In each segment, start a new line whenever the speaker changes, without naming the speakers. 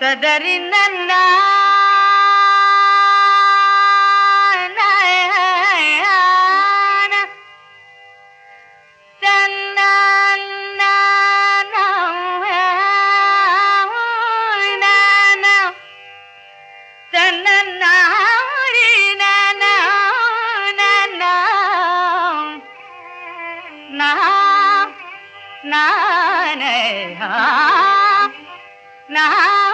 تدري Now, now, now.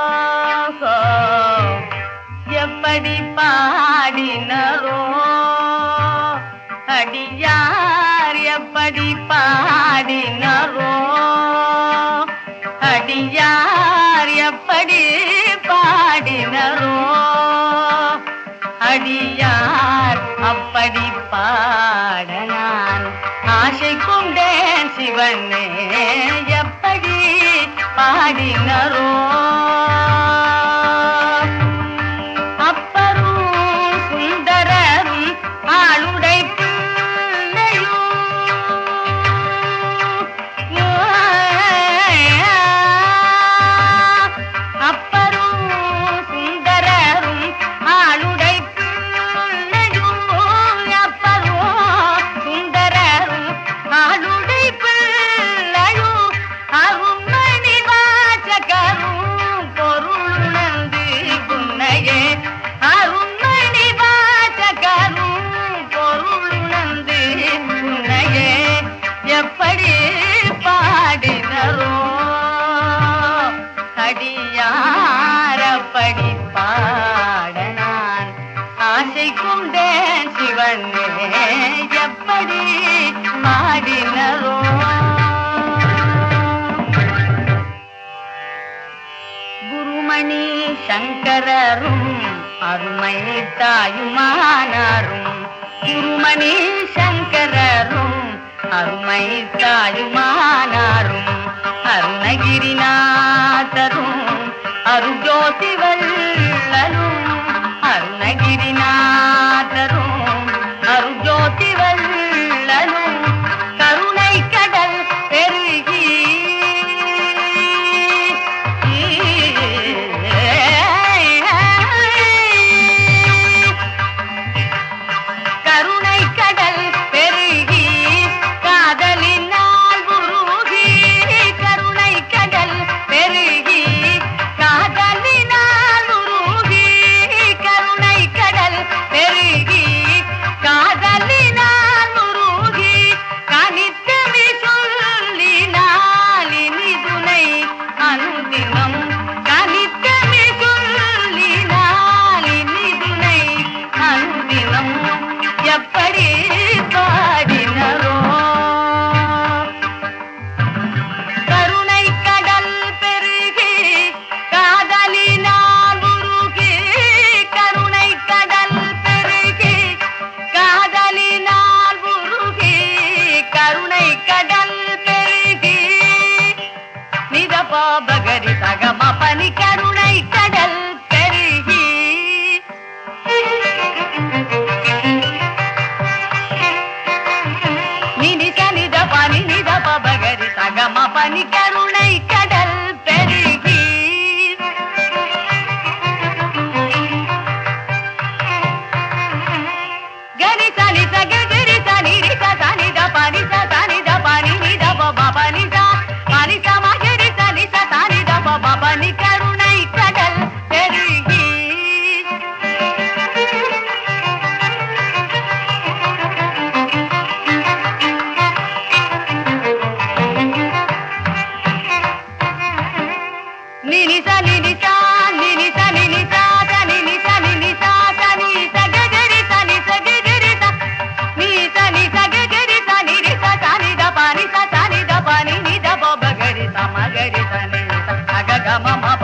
പാടി പാടിനോ അടിയാറിയപ്പടി പാടിനോ അടിയാറിയപ്പടി പാടിനോ അടിയാർ അപ്പടി പാടനാൻ ആശിക്കൊണ്ടേ ശിവനെ എപ്പടി പാടിനോ ஆசை கொண்டே சிவனே எப்படி மாடினரோ குருமணி சங்கரரும் அருமை தாயுமானாரும். குருமணி சங்கரரும் அருமை தாயுமான் y I'm a mom.